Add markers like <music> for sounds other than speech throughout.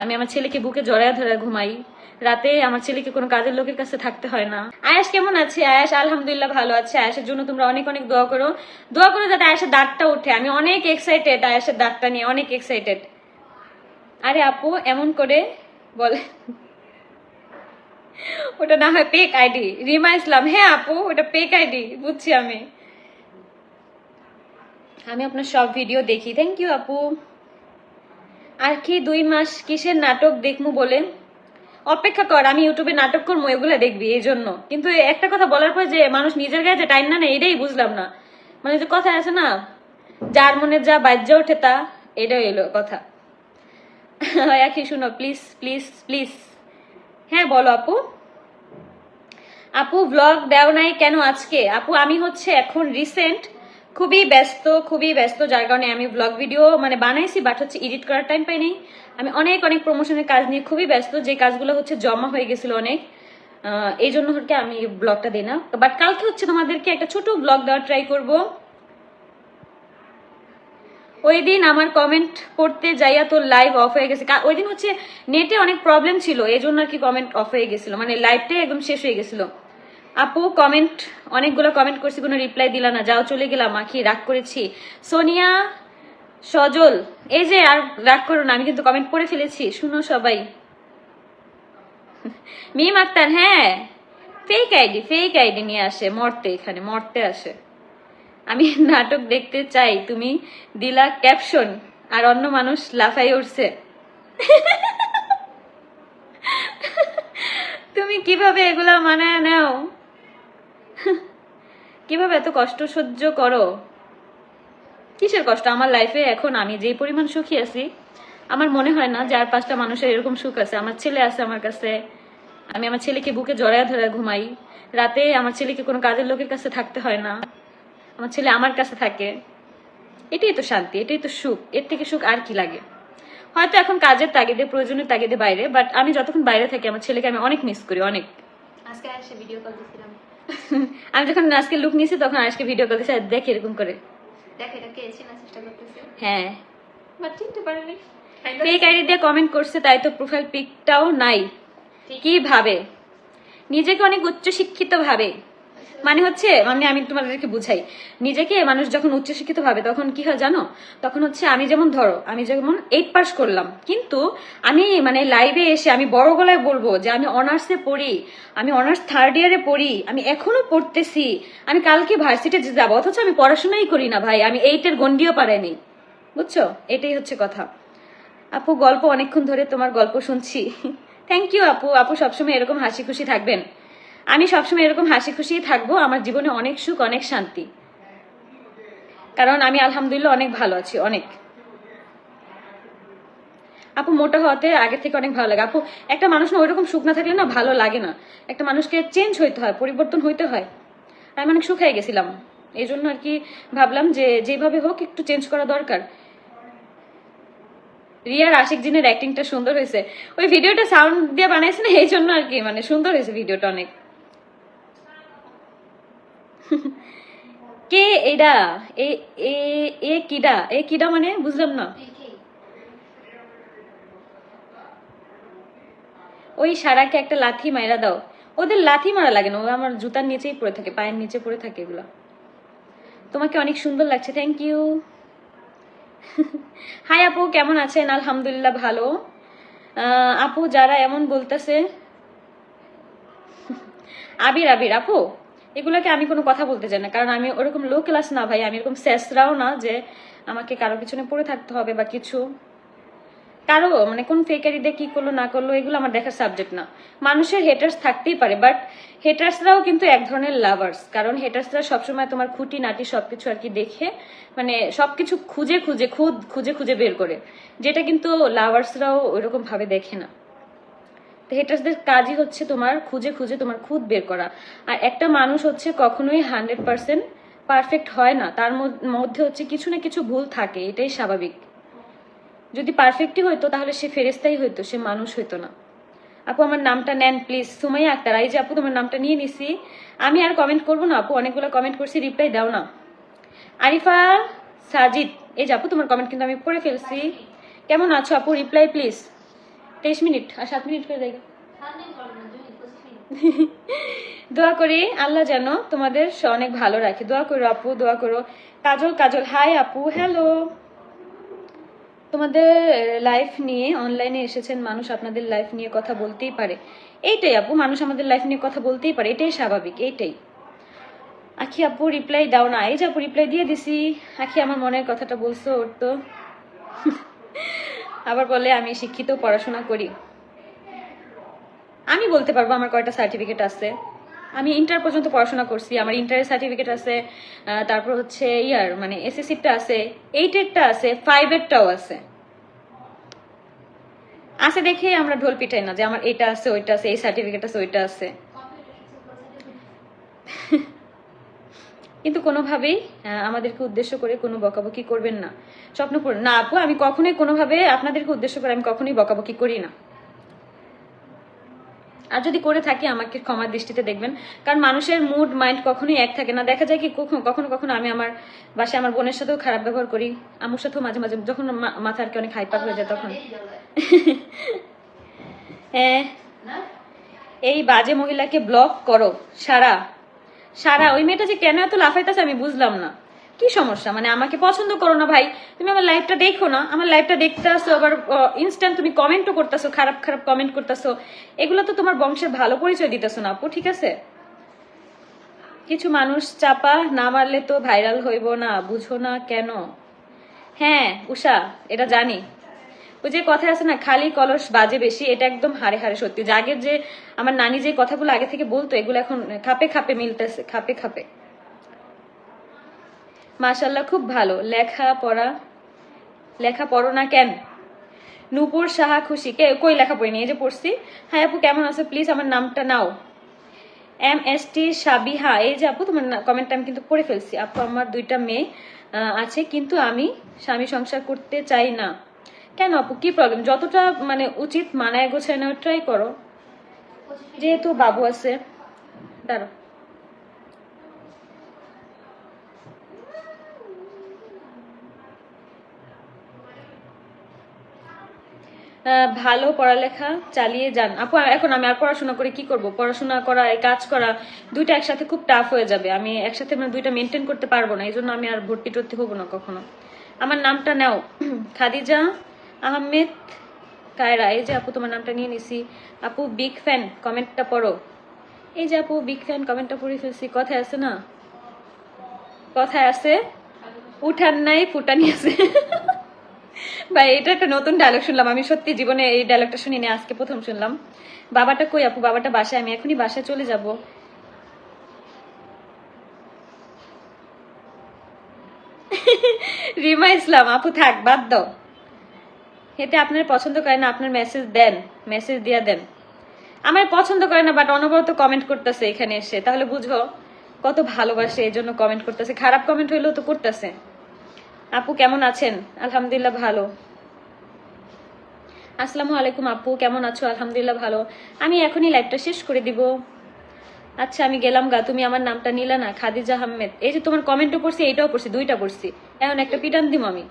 আমি আমার ছেলেকে বুকে জড়ায় ধরে ঘুমাই। রাতে আমার ছেলেকে কোনো কাজের লোকের কাছে থাকতে হয় না। আয়াস কেমন আছে? আয়াস, আলহামদুলিল্লাহ ভালো আছে। আয়াসের জন্য তোমরা অনেক অনেক দোয়া করো। দোয়া করো যাতে আয়াসের দাঁতটা ওঠে আমি অনেক এক্সাইটেড আয়াসের দাঁতটা নিয়ে, অনেক এক্সাইটেড আরে আপু, এমন করে বলে। ওটা না হয় পেক আইডি রিমা ইসলাম। হ্যাঁ আপু, ওটা পেক আইডি বুঝছি আমি। আমি আপনার সব ভিডিও দেখি। থ্যাংক ইউ আপু। আর কি দুই মাস কিসের নাটক দেখব বলেন? অপেক্ষা কর, আমি ইউটিউবে নাটক করব এগুলো দেখবি, এই জন্য। কিন্তু একটা কথা বলার পর যে মানুষ নিজের গায়ে যে টাইম না নেয়, এটাই বুঝলাম না। মানে যে কথা আছে না, যার মনে যা বাজ্য ওঠে তা, এটাই এলো কথা। একই শুনো? প্লিজ প্লিজ প্লিজ হ্যাঁ বলো আপু। আপু ব্লগ দেও নাই কেন আজকে? আপু, আমি হচ্ছে এখন রিসেন্ট খুবই ব্যস্ত খুবই ব্যস্ত, যার কারণে আমি ব্লগ ভিডিও মানে বানাইছি বাট হচ্ছে এডিট করার টাইম পাইনি আমি অনেক অনেক প্রমোশনের কাজ নিয়ে খুবই ব্যস্ত, যে কাজগুলো হচ্ছে জমা হয়ে গেছিল অনেক। এই জন্য হচ্ছে আমি ব্লগটা দিই না। বাট কালকে হচ্ছে তোমাদেরকে একটা ছোট ব্লগ দেওয়ার ট্রাই করব। ওই দিন আমার কমেন্ট করতে যাইয়া তোর লাইভ অফ হয়ে গেছে। ওই দিন হচ্ছে নেটে অনেক প্রবলেম ছিল, এই জন্য আর কি কমেন্ট অফ হয়ে গেছিল। মানে লাইভটাই একদম শেষ হয়ে গেছিল। আপু কমেন্ট অনেকগুলো কমেন্ট করছি, কোনো রিপ্লাই দিলা না। যাও, চলে গেলাম, আখি, রাগ করেছি। সোনিয়া, সজল, এই যে, আর রাগ করো না, আমি কিন্তু কমেন্ট পড়ে ফেলেছি। শুনো সবাই। <laughs> মিম আক্তার হ্যাঁ। ফেক আইডি ফেক আইডি নিয়ে আসে, মরতে এখানে, মরতে আসে। আমি <laughs> নাটক দেখতে চাই, তুমি দিলা ক্যাপশন আর অন্য মানুষ লাফাই উঠছে <laughs> তুমি কীভাবে এগুলা মানায় নাও? <laughs> কীভাবে এত কষ্ট সহ্য করো? কিসের কষ্ট? আমার লাইফে এখন আমি যে পরিমাণ সুখী আছি, আমার মনে হয় না যে আর পাঁচটা মানুষের এরকম সুখ আছে। আমার ছেলে আছে আমার কাছে। আমি আমার ছেলেকে বুকে জড়ায় ধরে ঘুমাই। রাতে আমার ছেলেকে কোনো কাজের লোকের কাছে থাকতে হয় না। আমার ছেলে আমার কাছে থাকে। এটাই তো শান্তি, এটাই তো সুখ। এর থেকে সুখ আর কি লাগে? হয়তো এখন কাজের তাগিদে, প্রয়োজনের তাগিদে বাইরে বাট আমি যতক্ষণ বাইরে থাকি, আমার ছেলেকে আমি অনেক মিস করি, অনেক। আজকে ভিডিও কল <laughs> আমি যখন আজকে লুক নিয়েছি তখন আজকে ভিডিও করতে সাথে দেখ এরকম করে। দেখ এটা কে চেনার চেষ্টা করতেছে। হ্যাঁ। বাট চিনতে পারেনি। ফেক আইডি দিয়ে কমেন্ট করছে তাই তো প্রোফাইল পিকটাও নাই। কি ভাবে? নিজেকে অনেক উচ্চ শিক্ষিত ভাবে। মানে হচ্ছে মানে আমি তোমাদেরকে বুঝাই। নিজেকে মানুষ যখন উচ্চ শিক্ষিত ভাবে, তখন কি হয় জানো? তখন হচ্ছে আমি যেমন ধরো, আমি যেমন এইট পাস করলাম, কিন্তু আমি মানে লাইভে এসে আমি বড় গলায় বলব যে আমি অনার্সে পড়ি, আমি অনার্স থার্ড ইয়ারে পড়ি, আমি এখনও পড়তেছি, আমি কালকে ভার্সিটিতে যাব, অথচ আমি পড়াশোনাই করি না ভাই, আমি এইটের গন্ডিও পারাইনি বুঝছ? এটাই হচ্ছে কথা। আপু, গল্প অনেকক্ষণ ধরে তোমার গল্প শুনছি। <laughs> থ্যাংক ইউ আপু। আপু সবসময় এরকম হাসি খুশি থাকবেন। আমি সবসময় এরকম হাসি খুশি থাকব, আমার জীবনে অনেক সুখ, অনেক শান্তি। কারণ আমি আলহামদুলিল্লাহ অনেক ভালো আছি, অনেক। আপু, মোটা হওয়াতে আগে থেকে অনেক ভালো লাগে। আপু, একটা মানুষ না ওইরকম সুখ না থাকলে না ভালো লাগে না। একটা মানুষকে চেঞ্জ হইতে হয়, পরিবর্তন হইতে হয়। আমি অনেক শুকাই গেছিলাম। এই জন্য আর কি ভাবলাম যে যেভাবে হোক একটু চেঞ্জ করা দরকার। রিয়ার আশিক জিনের অ্যাক্টিংটা সুন্দর হয়েছে। ওই ভিডিওটা সাউন্ড দিয়ে বানাইছে না, এই জন্য আর কি মানে সুন্দর হয়েছে ভিডিওটা অনেক। কে এটা? এ এ এ কিডা? এ কিডা মানে বুঝলাম না। ওই সারাকে একটা লাথি মাইরা দাও। ওদের লাথি মারা লাগে না ও আমার জুতার নিচেই পড়ে থাকে, পায়ের নিচে পড়ে থাকে এগুলো। তোমাকে অনেক সুন্দর লাগছে থ্যাংক ইউ হাই আপু, কেমন আছেন? আলহামদুলিল্লাহ ভালো। আপু, যারা এমন বলতেছে। আবির আবির, আপু। এগুলোকে আমি কোনো কথা বলতে চাই না। কারণ আমি ওরকম লো ক্লাস না ভাই, আমি এরকম স্যাসরাও না যে আমাকে কারও পিছনে পড়ে থাকতে হবে বা কিছু। কারও মানে কোন ফেকারি দিয়ে কি করল, না করল, এগুলো আমার দেখার সাবজেক্ট না। মানুষের হেটার্স থাকতেই পারে বাট হেটার্সরাও কিন্তু এক ধরনের লাভার্স কারণ হেটার্সরা সবসময় তোমার খুঁটি, নাটি সবকিছু আর কি দেখে মানে সবকিছু খুঁজে খুঁজে খুদ খুঁজে খুঁজে বের করে। যেটা কিন্তু লাভার্সরাও ওইরকম ভাবে দেখে না। হেটার্সদের কাজই হচ্ছে তোমার খুঁজে খুঁজে তোমার খুদ বের করা। আর একটা মানুষ হচ্ছে কখনোই হান্ড্রেড পার্সেন্ট পারফেক্ট হয় না। তার মধ্যে হচ্ছে কিছু না কিছু ভুল থাকে, এটাই স্বাভাবিক। যদি পারফেক্টই হইতো তাহলে সে ফেরেস্তাই হইতো, সে মানুষ হইতো না। আপু, আমার নামটা নেন, প্লিজ। সুমাইয়া আক্তার, এই যে আপু, তোমার নামটা নিয়ে নিছি। আমি আর কমেন্ট করব না আপু, অনেকগুলো কমেন্ট করছি রিপ্লাই দাও না। আরিফা সাজিদ, এই যে আপু, তোমার কমেন্ট কিন্তু আমি পড়ে ফেলছি। কেমন আছো আপু? রিপ্লাই প্লিজ তেইশ মিনিট আর সাত মিনিট করে দেখো। দোয়া করি আল্লাহ যেন তোমাদের অনেক ভালো রাখে। দোয়া করো আপু, দোয়া করো। কাজল কাজল, হাই আপু, হ্যালো। তোমাদের লাইফ নিয়ে অনলাইনে এসেছেন মানুষ আপনাদের লাইফ নিয়ে কথা বলতেই পারে। এইটাই আপু, মানুষ আমাদের লাইফ নিয়ে কথা বলতেই পারে। এটাই স্বাভাবিক, এইটাই। আখি আপু রিপ্লাই দাও না। এই যে আপু রিপ্লাই দিয়ে দিছি। আখি, আমার মনের কথাটা বলছো ওর তো। আবার বলে, আমি শিক্ষিত, পড়াশোনা করি। আমি বলতে পারব আমার কয়টা সার্টিফিকেট আছে। আমি ইন্টার পর্যন্ত পড়াশোনা করছি। আমার ইন্টারের সার্টিফিকেট আছে তারপর হচ্ছে ইয়ার মানে এসএসসিটা আছে এইটেরটা আছে ফাইভেরটাও আছে। আছে দেখে আমরা ঢোল পিটাই না যে আমার এটা আছে, ওইটা আছে, এই সার্টিফিকেট আছে, ওইটা আছে। কিন্তু কোনোভাবেই আমাদেরকে উদ্দেশ্য করে কোনো বকাবকি করবেন না। স্বপ্ন পূরণ। না, আপু, আমি কখনোই কোনোভাবে আপনাদেরকে উদ্দেশ্য করে আমি কখনোই বকাবকি করি না। আর যদি করে থাকি, আমাকে ক্ষমার দৃষ্টিতে দেখবেন। কারণ মানুষের মুড মাইন্ড কখনোই এক থাকে না। দেখা যায় কি, কখনো কখনো কখনো আমি আমার বাসায় আমার বোনের সাথেও খারাপ ব্যবহার করি। আমার সাথেও মাঝে মাঝে, যখন মাথা আর কি অনেক হাইপার হয়ে যায় তখন। <laughs> হ্যাঁ। এই বাজে মহিলাকে ব্লক করো, সারা। সারা, ওই মেয়েটা যে কেন এত লাফাইতেছে আমি বুঝলাম না। কি সমস্যা? মানে আমাকে পছন্দ করো না ভাই। তুমি আমার লাইফটা দেখো না। আমার লাইফটা দেখতে আসো, আবার ইনস্ট্যান্ট তুমি কমেন্টও করতেছো, খারাপ খারাপ কমেন্ট করতেছো। এগুলো তো তোমার বংশের ভালো পরিচয় দিতেছো না আপু, ঠিক আছে? কিছু মানুষ চাপা না মারলে তো ভাইরাল হইব না, বুঝো না কেন? হ্যাঁ উষা, এটা জানি। ওই যে কথা আছে না, খালি কলস বাজে বেশি, এটা একদম হারে হারে সত্যি। যে আগের যে আমার নানি যে কথাগুলো আগে থেকে বলতো, এগুলো এখন খাপে খাপে মিলতেছে, খাপে খাপে। মাশাল্লাহ খুব ভালো। লেখা পড়া, লেখা পড়ো না কেন? নূপুর সাহা খুশি। কে, কই লেখা পড়িনি? এই যে পড়ছি। হ্যাঁ আপু, কেমন আছো? প্লিজ আমার নামটা নাও। M S T Sabiha. এই যে আপু, তোমার কমেন্টটা আমি কিন্তু পড়ে ফেলছি। আপু, আমার দুইটা মেয়ে আছে, কিন্তু আমি স্বামী সংসার করতে চাই না। কেন আপু? কি প্রবলেম যতটা মানে উচিত মানায় গোছায় নেওয়ার ট্রাই করো। যেহেতু বাবু আছে। দাঁড়ো ভালো পড়ালেখা চালিয়ে যান। আপু এখন আমি আর পড়াশোনা করে কি করব? পড়াশোনা করা কাজ করা, দুইটা একসাথে খুব টাফ হয়ে যাবে। আমি একসাথে মানে দুইটা মেনটেন করতে পারব না। এই জন্য আমি আর ভর্তি টর্তি হব না কখনো। আমার নামটা নাও। <clears throat> খাদিজা আহমেদ কায়রা এই যে আপু, তোমার নামটা নিয়ে নিছি। আপু বিগ ফ্যান কমেন্টটা পড়ো। এই যে আপু বিগ ফ্যান কমেন্টটা পড়ে ফেলছি, কথায় আছে না? কথায় আছে? উঠান নাই, ফুটানি আছে। <laughs> ভাই, এটা একটা নতুন ডায়লগ শুনলাম। আমি সত্যি জীবনে এই ডায়লগটা শুনিনি, আজকে প্রথম শুনলাম। বাবাটা কই আপু? বাবাটা বাসায়, আমি এখনই বাসায় চলে যাব। <laughs> রিমা ইসলাম, আপু, থাক, বাদ দাও। এতে আপনার পছন্দ করে না, আপনার মেসেজ দেন মেসেজ দিয়া দেন। আমার পছন্দ করে না বাট অনবরত কমেন্ট করতেছে এখানে এসে। তাহলে বুঝো কত ভালোবাসে, এই জন্য কমেন্ট করতেছে। খারাপ কমেন্ট হইলেও তো করতেছে। আপু কেমন আছেন? আলহামদুলিল্লাহ ভালো। আসসালামু আলাইকুম আপু, কেমন আছো? আলহামদুলিল্লাহ ভালো। আমি এখনই লাইভটা শেষ করে দিব। আচ্ছা আমি গেলাম গা, তুমি আমার নামটা নিলা না, খাদিজা আহমেদ। এই যে তোমার কমেন্টও পড়ছি, এইটাও পড়ছি, দুইটা পড়ছি। এখন একটা পিটান দিব আমি।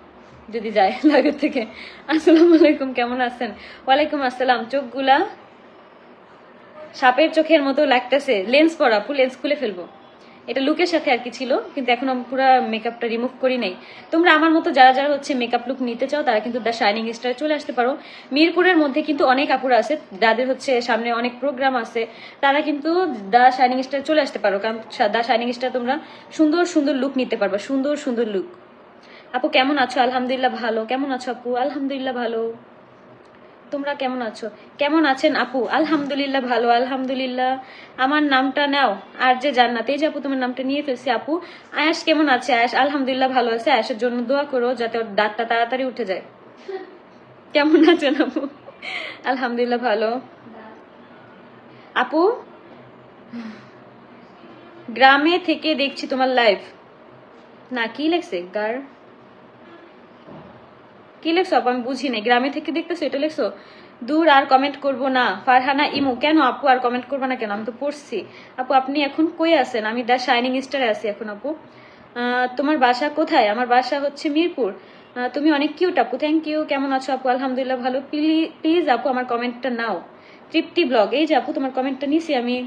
যদি যায় <laughs> লাইভের থেকে। আসসালামু আলাইকুম, কেমন আছেন? ওয়ালাইকুম আসসালাম, চোখগুলা সাপের চোখের মতো লাগতেছে। লেন্স পরা আপু লেন্স খুলে ফেলব। এটা লুকের সাথে আর কি ছিল, কিন্তু এখন আমি পুরো মেকআপটা রিমুভ করি নাই। তোমরা আমার মতো যারা যারা হচ্ছে মেকআপ লুক নিতে চাও, তারা কিন্তু দ্য শাইনিং স্টারে চলে আসতে পারো। মিরপুরের মধ্যে কিন্তু অনেক আপুরা আছে, যাদের হচ্ছে সামনে অনেক প্রোগ্রাম আছে, তারা কিন্তু দ্য শাইনিং স্টারে চলে আসতে পারো। কারণ দ্য শাইনিং স্টার তোমরা সুন্দর সুন্দর লুক নিতে পারবা, সুন্দর সুন্দর লুক আপু, কেমন আছো? আলহামদুলিল্লাহ ভালো। কেমন আছো আপু? আলহামদুলিল্লাহ ভালো। তোমরা কেমন আছো? কেমন আছেন আপু? আলহামদুলিল্লাহ ভালো, আলহামদুলিল্লাহ। আমার নামটা নাও, আর যে জান্নাত, এই যে আপু, তোমার নামটা নিয়ে ফেলছি আপু। আয়াস কেমন আছে? আয়াস, আলহামদুলিল্লাহ ভালো আছে। আয়াসের জন্য দোয়া করো যাতে ওর দাঁতটা তাড়াতাড়ি উঠে যায়। কেমন আছেন আপু? আলহামদুলিল্লাহ ভালো। আপু? গ্রামে থেকে দেখছি তোমার লাইভ না, কি লেখছে? গার? কি লেখছো আপু? আমি বুঝি নাই গ্রামে থেকে দেখতেছো এটা লেখছো? দূর আর কমেন্ট করব না। ফারহানা, ইমু, কেন আপু আর কমেন্ট করব না কেন? আমি তো পড়ছি। আপু, আপনি এখন কই আছেন? আমি দ্য শাইনিং স্টারে আছি এখন, আপু। তোমার বাসা কোথায়? আমার বাসা হচ্ছে মিরপুর। তুমি অনেক কিউট আপু। থ্যাংক ইউ কেমন আছো আপু? আলহামদুলিল্লাহ ভালো। প্লিজ আপু, আমার কমেন্টটা নাও। তৃপ্তি ব্লগ এই যে আপু, তোমার কমেন্টটা নিছি আমি।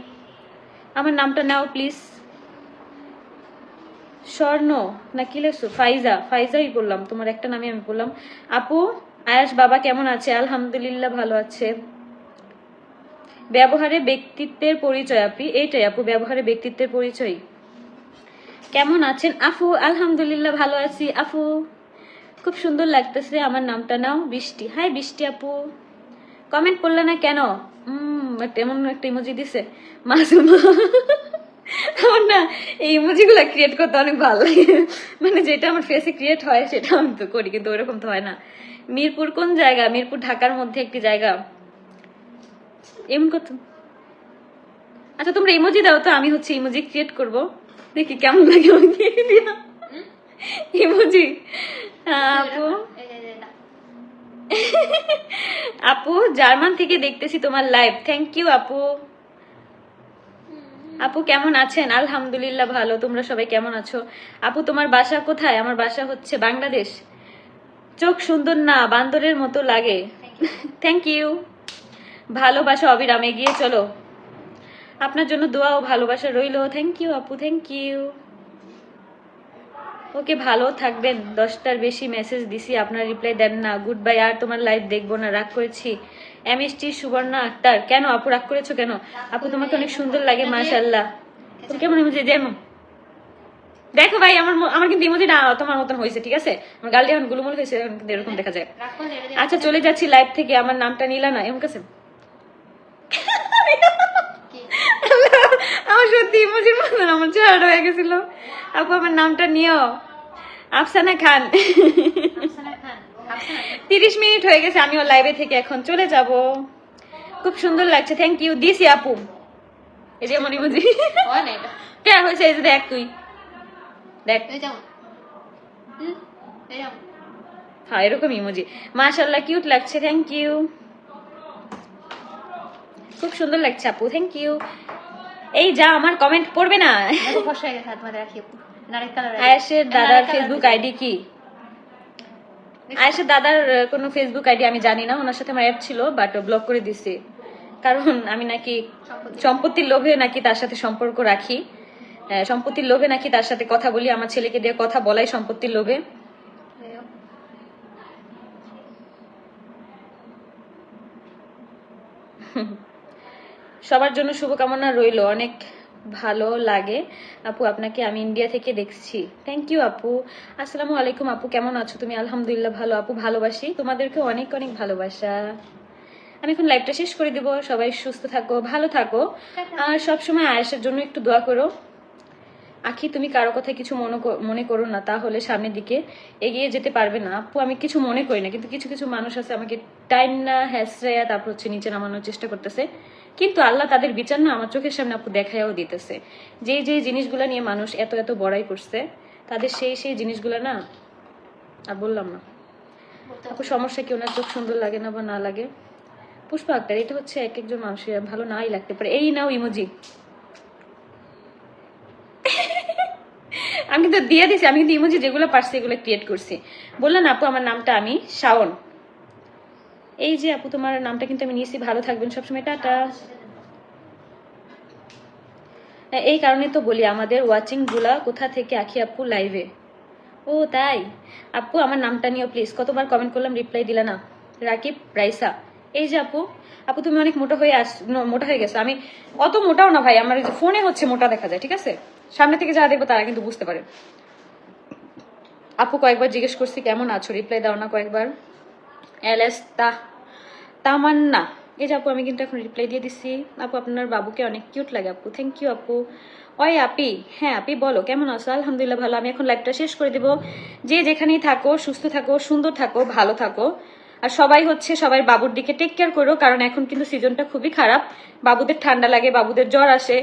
আমার নামটা নাও প্লিজ স্বর্ণ না কি লেখছো? ফাইজা, ফাইজাই বললাম, তোমার একটা নামে আমি বললাম। আপু, আয়াস বাবা কেমন আছে? আলহামদুলিল্লাহ ভালো আছে। ব্যবহারে ব্যক্তিত্বের পরিচয় আপনি এইটাই আপু, ব্যবহারে ব্যক্তিত্বের পরিচয়। কেমন আছেন? আফু আলহামদুলিল্লাহ ভালো আছি। আফু খুব সুন্দর লাগতেছে আমার নামটা, নাও, বৃষ্টি। হাই, বৃষ্টি আপু। কমেন্ট করলে না কেন? এমন একটা ইমোজি দিছে। মাসুমা। আমার না এই ইমোজিগুলো ক্রিয়েট করতে অনেক ভালো লাগে। মানে যেটা আমার ফেসে ক্রিয়েট হয়, সেটা আমি তো করি, কিন্তু ওরকম তো হয় না। মিরপুর কোন জায়গা? মিরপুর ঢাকার মধ্যে একটি জায়গা। এমন কত? আচ্ছা তোমরা ইমোজি দাও তো, আমি হচ্ছে ইমোজি ক্রিয়েট করব। দেখি কেমন লাগে আমাকে ইমোজি আপু। আপু, জার্মান থেকে দেখতেছি তোমার লাইভ থ্যাংক ইউ আপু। আপু কেমন আছেন? আলহামদুলিল্লাহ ভালো। তোমরা সবাই কেমন আছো? আপু, তোমার বাসা কোথায়? আমার বাসা হচ্ছে বাংলাদেশ। চোখ সুন্দর না, বান্দরের মতো লাগে। থ্যাংক ইউ ভালোবাসা অবিরাম, এগিয়ে চলো। আপনার জন্য দোয়া ও ভালোবাসা রইল। থ্যাংক ইউ আপু থ্যাংক ইউ ওকে ভালো থাকবেন। দশটার বেশি মেসেজ দিছি, আপনার রিপ্লাই দেন না। গুড বাই আর তোমার লাইভ দেখব না, রাগ করেছি। এমএসটি সুবর্ণা আক্তার, কেন আপু রাগ করেছ কেন? আপু তোমাকে অনেক সুন্দর লাগে মাশাল্লাহ কেমন ইমোজি যেমন দেখো ভাই, আমার আমার কিন্তু ইমোজিটা তোমার মতন হয়েছে, ঠিক আছে? আমার গাল দিয়ে এখন গুলুমুল হয়েছে এরকম দেখা যায়। আচ্ছা চলে যাচ্ছি লাইভ থেকে, আমার নামটা নিলা না, এমন কাছে? <laughs> সত্যি ইমোজির মতন আমার হয়ে গেছিল। আপু আমার নামটা নিও। আফসানা খান। তিরিশ মিনিট হয়ে গেছে আমিও লাইভে থেকে এখন চলে যাব। খুব সুন্দর লাগছে থ্যাংক ইউ দিছি আপু। এই যে মনে বুঝি হয়েছে? এই যে দেখ তুই। দেখ। হ্যাঁ এরকম ইমোজি। মাশাল্লাহ কিউট লাগছে থ্যাংক ইউ খুব সুন্দর লাগছে আপু থ্যাংক ইউ এই যা আমার কমেন্ট পড়বে না। আয়েশের দাদার ফেসবুক আইডি কি? আয়েশের দাদার কোনো ফেসবুক আইডি আমি জানি না ওনার সাথে আমার অ্যাড ছিল বাট ব্লক করে দিছি। কারণ আমি নাকি সম্পত্তির লোভে নাকি তার সাথে সম্পর্ক রাখি। সম্পত্তির লোভে নাকি তার সাথে কথা বলি আমার ছেলেকে দিয়ে কথা বলাই সম্পত্তির লোভে। <laughs> সবার জন্য শুভকামনা রইল, অনেক ভালো লাগে। আপু, আপনাকে আমি ইন্ডিয়া থেকে দেখছি। থ্যাংক ইউ আপু। আসসালামু আলাইকুম, আপু, কেমন আছো? তুমি আলহামদুলিল্লাহ ভালো, আপু, ভালোবাসি। তোমাদেরকে অনেক অনেক ভালোবাসা। আমি এখন লাইভটা শেষ করে দেবো। সবাই সুস্থ থাকো, ভালো থাকো। আর সবসময় আয়েসের জন্য একটু দোয়া করো। আখি তুমি কারও কথা কিছু মনে মনে করো না তাহলে সামনের দিকে এগিয়ে যেতে পারবে না। আপু আমি কিছু মনে করি না কিন্তু কিছু কিছু মানুষ আছে আমাকে টাইম না হ্যাসরাইয়া তারপর হচ্ছে নিচে নামানোর চেষ্টা করতেছে। কিন্তু আল্লাহ তাদের বিচার না আমার চোখের সামনে আপু দেখাইও দিতেছে। যেই যেই জিনিসগুলো নিয়ে মানুষ এত এত বড়াই করছে তাদের সেই সেই জিনিসগুলো না আর বললাম না। আপু সমস্যা কি? ওনার চোখ সুন্দর লাগে না বা না লাগে? পুষ্পা আক্তার এটা হচ্ছে এক একজন মানুষের ভালো নাই লাগতে পারে। এই নাও ইমোজি। আমি কিন্তু দিয়ে দিছি আমি কিন্তু ইমোজি যেগুলো পারছি এগুলো ক্রিয়েট করছি। বললেন আপু আমার নামটা আমি শাওন। এই যে আপু তোমার নামটা কিন্তু আমি নিয়েছি ভালো থাকবেন সবসময় টাটা। হ্যাঁ, এই কারণে তো বলি আমাদের ওয়াচিংগুলা কোথা থেকে আখি আপু লাইভে ও তাই? আপু আমার নামটা নিও প্লিজ কতবার কমেন্ট করলাম রিপ্লাই দিলে না। রাকিব রাইসা। এই যে আপু আপু তুমি অনেক মোটা হয়ে আস মোটা হয়ে গেছো। আমি অত মোটাও না ভাই আমার ফোনে হচ্ছে মোটা দেখা যায় ঠিক আছে? সামনে থেকে যারা দেখব তারা কিন্তু বুঝতে পারে। আপু কয়েকবার জিজ্ঞেস করছি, কেমন আছো? রিপ্লাই দাও না কয়েকবার। তামান্না। এই যে আপু, আমি কিন্তু এখন রিপ্লাই দিয়ে দিচ্ছি আপু, আপনার বাবুকে অনেক কিউট লাগে আপু। থ্যাংক ইউ আপু। ওই আপি হ্যাঁ আপি, বলো, কেমন আছো? আলহামদুলিল্লাহ ভালো। আমি এখন লাইভটা শেষ করে দেবো। যে যেখানেই থাকো, সুস্থ থাকো, সুন্দর থাকো, ভালো থাকো। আর সবাই হচ্ছে সবাই বাবুর দিকে টেক কেয়ার করো, কারণ এখন কিন্তু সিজনটা খুবই খারাপ। বাবুদের ঠান্ডা লাগে, বাবুদের জ্বর আসে।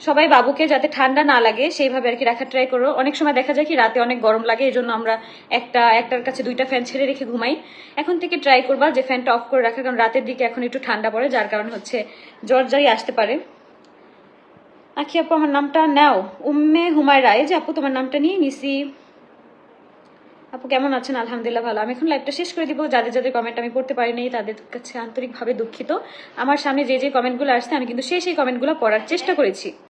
সবাই বাবুকে যাতে ঠান্ডা না লাগে, সেইভাবে আর কি রাখার ট্রাই করো। অনেক সময় দেখা যায় কি রাতে অনেক গরম লাগে এই জন্য আমরা একটা, একটার কাছে দুইটা ফ্যান ছেড়ে রেখে ঘুমাই। এখন থেকে ট্রাই করবা যে ফ্যানটা অফ করে রাখা, কারণ রাতের দিকে এখন একটু ঠান্ডা পড়ে, যার কারণে হচ্ছে জ্বর জারি আসতে পারে। আখি আপু, আমার নামটা নাও। উম্মে হুমায়রা। এই যে আপু, তোমার নামটা নিয়ে নিছি। আপু, কেমন আছেন? আলহামদুলিল্লাহ ভালো। আমি এখন লাইভটা শেষ করে দিব। যাদের যাদের কমেন্ট আমি পড়তে পারিনি তাদের কাছে আন্তরিকভাবে দুঃখিত। আমার সামনে যে যে কমেন্টগুলো আসছে, আমি কিন্তু সেই সেই কমেন্টগুলো পড়ার চেষ্টা করেছি।